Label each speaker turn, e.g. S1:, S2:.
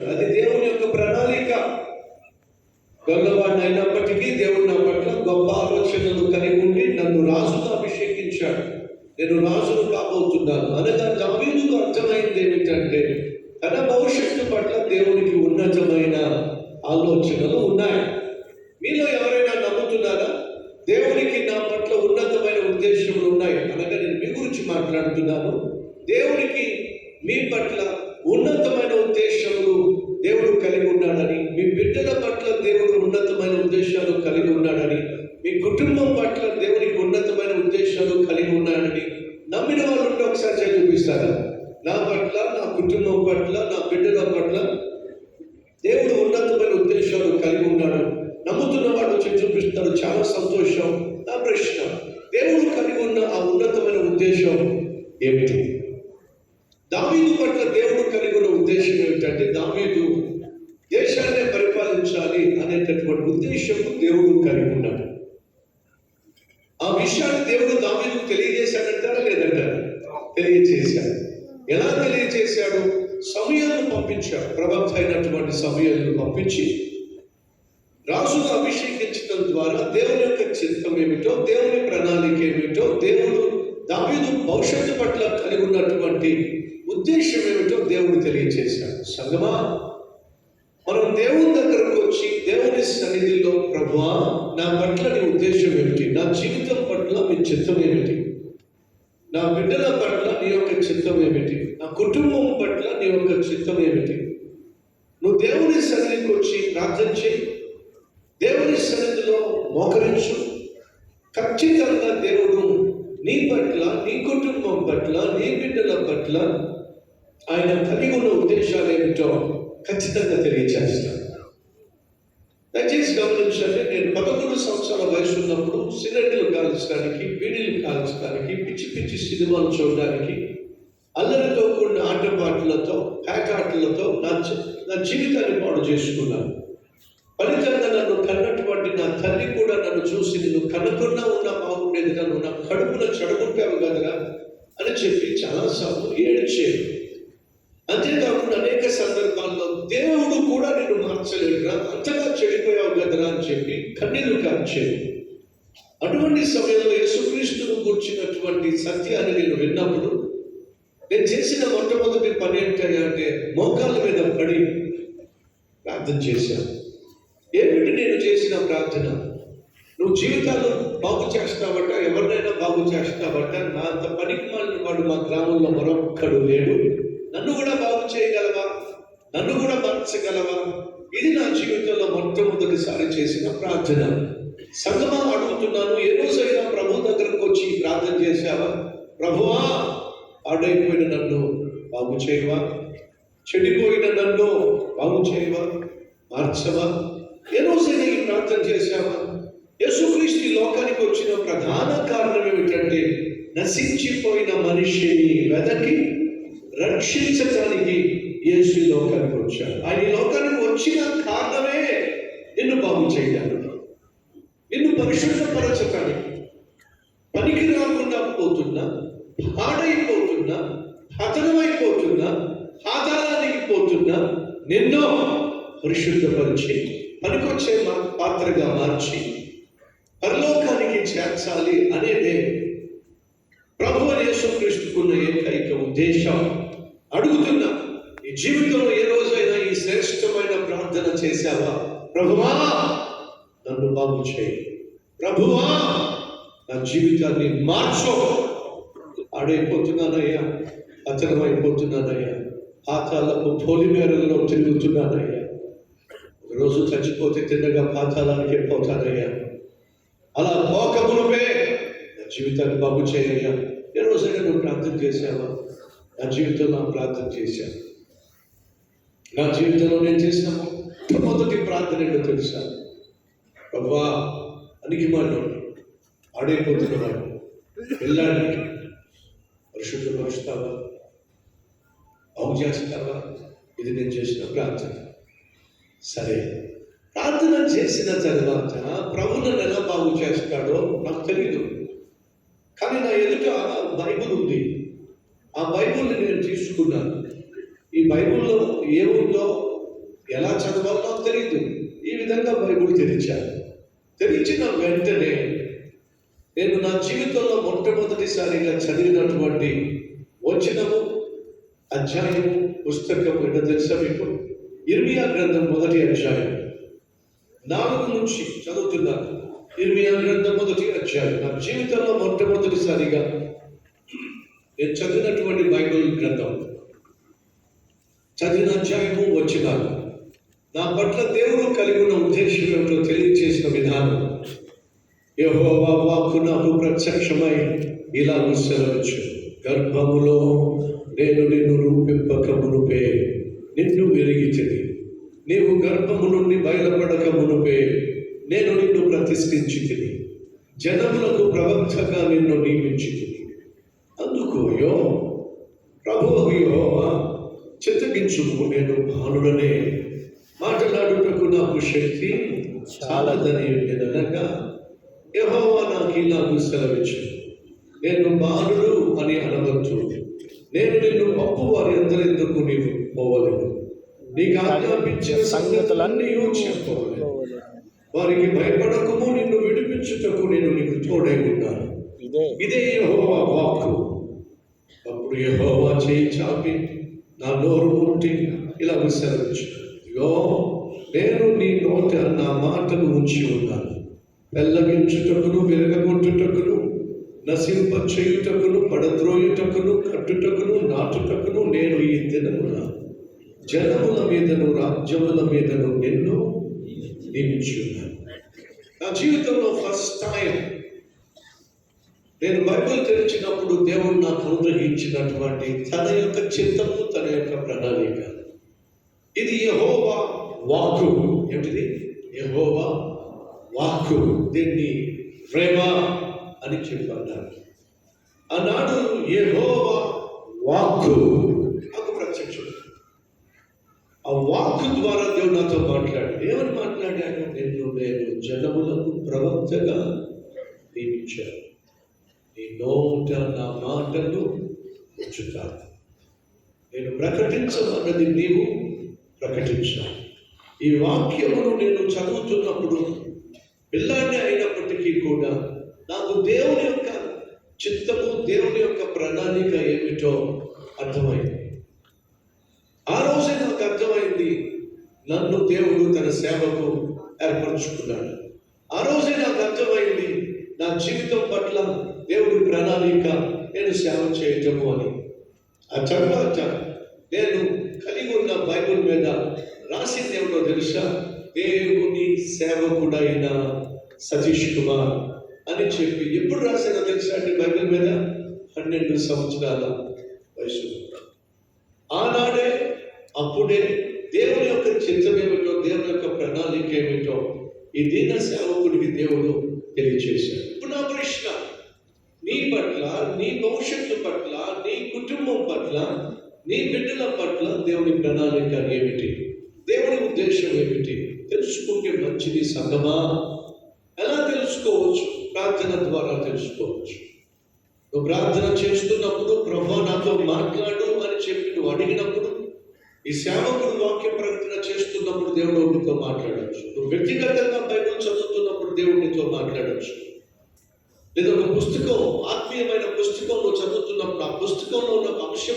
S1: అది దేవుని యొక్క ప్రణాళిక. గొల్లవాడిని అయినప్పటికీ దేవుడు నా పట్ల గొప్ప ఆలోచనలు కలిగి ఉండి నన్ను రాజుగా అభిషేకించాడు. నేను రాజును కాబోతున్నాను. అనగా దావీదుకు అర్థమైంది ఏమిటంటే తన భవిష్యత్తు పట్ల దేవునికి ఉన్నతమైన ఆలోచనలు ఉన్నాయి మీలో ఎవరైనా నమ్ముతున్నారా దేవునికి నా పట్ల ఉన్నతమైన ఉద్దేశములు ఉన్నాయి అనగా నేను మీ గురించి మాట్లాడుతున్నాను దేవునికి మీ పట్ల ఉన్నతమైన ఉద్దేశములు దేవుడు కలిగి ఉన్నాడని మీ బిడ్డల పట్ల దేవుడు ఉన్నతమైన ఉద్దేశాలు కలిగి ఉన్నాడని మీ కుటుంబం పట్ల దేవునికి ఉన్నతమైన ఉద్దేశాలు కలిగి ఉన్నాడని నమ్మిన వాళ్ళు ఉంటే ఒకసారి చే చూపిస్తారా? నా పట్ల నా కుటుంబం పట్ల నా బిడ్డల పట్ల దేవుడు ఉన్నతమైన ఉద్దేశాలు కలిగి ఉన్నాడు. నమ్ముతున్న వాడు వచ్చి చూపిస్తాడు చాలా సంతోషం. నా ప్రశ్న దేవుడు కలిగి ఉన్న ఆ ఉన్నతమైన ఉద్దేశం ఏమిటి దావీదు పట్ల దేవుడు కలిగి ఉన్న ఉద్దేశం ఏమిటంటే దావీదు దేశాన్ని పరిపాలించాలి అనేటటువంటి ఉద్దేశం దేవుడు కలిగి ఉన్నాడు ఆ విషయాన్ని దేవుడు దావీదుకు తెలియజేశాడంటారా లేదంటారా తెలియజేశాడు. ఎలా తెలియజేశాడు? సమయాలను పంపించాడు. ప్రవక్త అయినటువంటి సమయాలను పంపించి రాజును అభిషేకించడం ద్వారా దేవుని యొక్క చిత్తం ఏమిటో దేవుని ప్రణాళిక ఏమిటో దేవుడు దావీదు భవిష్యత్తు పట్ల కలిగి ఉన్నటువంటి ఉద్దేశం ఏమిటో దేవుడు తెలియజేశాడు. సంగమా మనం దేవుని దగ్గరకు వచ్చి దేవుని సన్నిధిలో ప్రభువా నా పట్ల నీ ఉద్దేశం ఏమిటి? నా జీవితం పట్ల మీ చిత్తం ఏమిటి? నా బిడ్డల పట్ల నీ యొక్క చిత్తం ఏమిటి? నా కుటుంబం పట్ల నీ యొక్క చిత్తం ఏమిటి? నువ్వు దేవుని సన్నిధికి వచ్చి ప్రార్థన చేయి. దేవుని సన్నిధిలో మోకరించు. ఖచ్చితంగా దేవుడు నీ పట్ల నీ కుటుంబం పట్ల నీ బిడ్డల పట్ల ఆయన కలిగి ఉన్న ఉద్దేశాలు ఏమిటో ఖచ్చితంగా తెలియచేస్తాను. దయచేసి గమనించండి నేను పదకొండు సంవత్సరాల వయసు ఉన్నప్పుడు సిగరెట్లు కాల్చడానికి బీడీలు కాల్చడానికి పిచ్చి పిచ్చి సినిమాలు చూడడానికి అల్లరితో కూడిన ఆటపాటలతో పేకాటలతో నా నా జీవితాన్ని పాడు చేసుకున్నాను. ఫలితంగా నన్ను కన్నటువంటి నా తల్లి కూడా నన్ను చూసి నేను కనుక్కున్నా ఉన్నా బాగుండేది నన్ను నా కడుపున చెడగొట్టావు కదరా అని చెప్పి చాలాసార్లు ఏడ్చేది. అంతేకాకుండా అనేక సందర్భాల్లో దేవుడు కూడా నేను మార్చలేడురా. అంతగా చెడిపోయావు కదరా అని చెప్పి కన్నీళ్ళు కార్చేది అటువంటి సమయంలో యేసుక్రీస్తును కూర్చున్నటువంటి సత్యాన్ని నేను విన్నప్పుడు నేను చేసిన మొట్టమొదటి పని ఏంటంటే మోకాళ్ళ మీద పడి ప్రార్థన చేశాను. ఏమిటి నేను చేసిన ప్రార్థన? నువ్వు జీవితాలు బాగు చేస్తావట ఎవరినైనా బాగు చేస్తావట నా అంత పనికి మాలిన వాడు మా గ్రామంలో మరొక్కడు లేడు. నన్ను కూడా బాగు చేయగలవా? నన్ను కూడా మార్చగలవా? ఇది నా జీవితంలో మొట్టమొదటిసారి చేసిన ప్రార్థన. సంగమా అడుగుతున్నాను ఏ రోజైనా ప్రభు దగ్గరకు వచ్చి ప్రార్థన చేశావా? ప్రభువా పాడైపోయిన నన్ను బాగు చేయవా? చెడిపోయిన నన్ను బాగు చేయవా? మార్చవా? ఏ రోజైనా ఈ ప్రార్థన చేశావా? యేసుక్రీస్తు లోకానికి వచ్చిన ప్రధాన కారణం ఏమిటంటే నశించిపోయిన మనిషిని వెదకి రక్షించడానికి యేసు ఈ లోకానికి వచ్చాడు. ఆయన ఈ లోకానికి వచ్చిన కారణమే నిన్ను బాగు చేయడానికి నిన్ను పరిశుద్ధపరచడానికి పనికి రాకుండా పోతున్నా పాడైపోతున్నా హతనమైపోతున్నా ఆధారానికి పోతున్నా నిన్నో పరిశుద్ధపరిచి పనికొచ్చే పాత్రగా మార్చి పరలోకానికి చేర్చాలి అనేదే ప్రభు యేసుక్రీస్తుకున్న ఏకైక ఉద్దేశం. అడుగుతున్నా ఈ జీవితంలో ఏ రోజైనా ఈ శ్రేష్టమైన ప్రార్థన చేశావా? ప్రభువా నన్ను బాగు చేయి. ప్రభువా నా జీవితాన్ని మార్చో. ఆడైపోతున్నానయ్యా అతనమైపోతున్నానయ్యా పాతాలకు పోలిమేరల్లో తిరుగుతున్నానయ్యా. రోజు చచ్చిపోతే తిన్నగా పాతాలానికి పోతానయ్యా. అలా పోకమునుపే నా జీవితాన్ని బాగు చేయయ్యా. ఏ రోజైనా నువ్వు ప్రార్థన చేశావా? నా జీవితంలో ప్రార్థన చేశాను. నా జీవితంలో నేను చేసిన మొదటి ప్రార్థన ఏంటో తెలుసా? బాబా అనికి మాట ఆడైపోతున్నవాడు వెళ్ళాడు పరిశుద్ధపరుస్తావా బాగు చేస్తావా? ఇది నేను చేసిన ప్రార్థన. సరే ప్రార్థన చేసిన తర్వాత ప్రభులను ఎలా బాగు చేస్తాడో నాకు తెలియదు కానీ నా ఎదుట బైబుల్ ఉంది. ఆ బైబుల్ని నేను తీసుకున్నాను. ఈ బైబుల్లో ఏముందో చదవాలో తెలియదు ఈ విధంగా బైబుల్ తెరిచాను. తెరిచిన వెంటనే నేను నా జీవితంలో మొట్టమొదటిసారిగా చదివినటువంటి వచనము అధ్యాయము పుస్తకం ఏంటో తెలుసా మీకు? ఇర్మియా గ్రంథం మొదటి అధ్యాయం. నాలుగు నుంచి చదువుతున్నాను. ఇర్మియా గ్రంథం మొదటి అధ్యాయం. నా జీవితంలో మొట్టమొదటిసారిగా నేను చదివినటువంటి బైబిల్ గ్రంథం? చదివిన అధ్యాయము వచ్చినాను నా పట్ల దేవుడు కలిగి ఉన్న ఉద్దేశం ఏమిటో తెలియజేసిన విధానం యెహోవా వాక్కు నాకు ప్రత్యక్షమై ఇలా సెలవచ్చు గర్భములో నేను నిన్ను రూపింపక మునుపే నిన్ను ఎరిగితిని నీవు గర్భము నుండి బయలుపడక మునుపే నేను నిన్ను ప్రతిష్ఠించితిని. జనములకు ప్రవక్తగా నిన్ను నియమించి తిని యో ప్రభువు యెహోవా చిత్తగించుకు నేను భానుడనే మాట్లాడుటకు నాకు శక్తి చాలదని అనగా యెహోవా నాకు ఇలాగూ సెలవిచ్చు నేను బాలుడు అని అనవద్దు నేను నిన్ను పప్పు వారి అందరెందుకు నీవు పోవలేదు? నీకు ఆజ్ఞాపించిన సంగతులన్నీ చెప్పవలేదు వారికి భయపడకము నిన్ను విడిపించుటకు నేను నీకు తోడై ఉన్నాను.
S2: ఇదే.
S1: ఇదే యెహోవా వాక్కు. అప్పుడు యహోవా చేయి చాపి నా నోరు ముట్టి ఇలా విసరించు ఇగో నేను నీ నోట నా మాటను ఉంచి ఉన్నాను. పెళ్ళగించుటకును విరగగొట్టుటకును నశింప చేయుటకును పడద్రోయుటకును కట్టుటకును నాటుటకును నేను ఈ దినమున జనముల మీదను రాజ్యముల మీదను నిన్ను నియమించి ఉన్నాను. నా జీవితంలో ఫస్ట్ టైం నేను బైబుల్ తెరిచినప్పుడు దేవుడు నాకు అనుగ్రహించినటువంటి తన యొక్క చిత్తము తన యొక్క ప్రణాళిక. ఇది యహోవా వాక్కు ఏమిటిది? యహోవా వాక్కు దీన్ని ప్రేమ అని చెప్పన్నారు. ఆనాడు యహోవా వాక్కు నాకు ప్రత్యక్షం. ఆ వాక్ ద్వారా దేవుడు నాతో మాట్లాడాడు. ఏమని మాట్లాడాడు? నిన్ను నేను జనములకు ప్రవక్తగా నియమించాను నీ నోట నా మాటలు ఉంచుతాను నేను ప్రకటించమన్నది నీవు ప్రకటించాను ఈ వాక్యమును నేను చదువుతున్నప్పుడు పిల్లాడిని అయినప్పటికీ కూడా నాకు దేవుని యొక్క చిత్తము దేవుని యొక్క ప్రణాళిక ఏమిటో అర్థమైంది. ఆ రోజే నాకు అర్థమైంది నన్ను దేవుడు తన సేవకు ఏర్పరచుకున్నాడు. ఆ రోజే నాకు అర్థమైంది నా జీవితం పట్ల దేవుడి ప్రణాళిక నేను సేవ చేయటము అని. ఆ తర్వాత నేను కలిగి ఉన్న బైబుల్ మీద రాసింది ఏమిటో తెలుసా? దేవుని సేవకుడైన సతీష్ కుమార్ అని చెప్పి. ఎప్పుడు రాసినా తెలుసా అండి బైబిల్ మీద? పన్నెండు సంవత్సరాల వయసు. ఆనాడే అప్పుడే దేవుని యొక్క చిత్తం ఏమిటో దేవుని యొక్క ప్రణాళిక ఏమిటో ఈ దీన సేవకుడికి దేవుడు తెలియచేశాడు. ఇప్పుడు నా ప్రశ్న నీ పట్ల నీ భవిష్యత్తు పట్ల నీ కుటుంబం పట్ల నీ బిడ్డల పట్ల దేవుని ప్రణాళిక ఏమిటి? దేవుని ఉద్దేశం ఏమిటి? తెలుసుకుంటే మంచిది సంగమా? ఎలా తెలుసుకోవచ్చు? ప్రార్థన ద్వారా తెలుసుకోవచ్చు. నువ్వు ప్రార్థన చేస్తున్నప్పుడు ప్రభా నాతో మాట్లాడు అని చెప్పి నువ్వు అడిగినప్పుడు ఈ సేవకుడు వాక్య ప్రకటన చేస్తున్నప్పుడు దేవుడు నీతో మాట్లాడవచ్చు. నువ్వు వ్యక్తిగతంగా బైబిల్ చదువుతున్నప్పుడు దేవుడు నీతో మాట్లాడవచ్చు. లేదా ఒక పుస్తకం ఆత్మీయమైన పుస్తకం చదువుతున్నప్పుడు ఆ పుస్తకంలో ఉన్న అంశం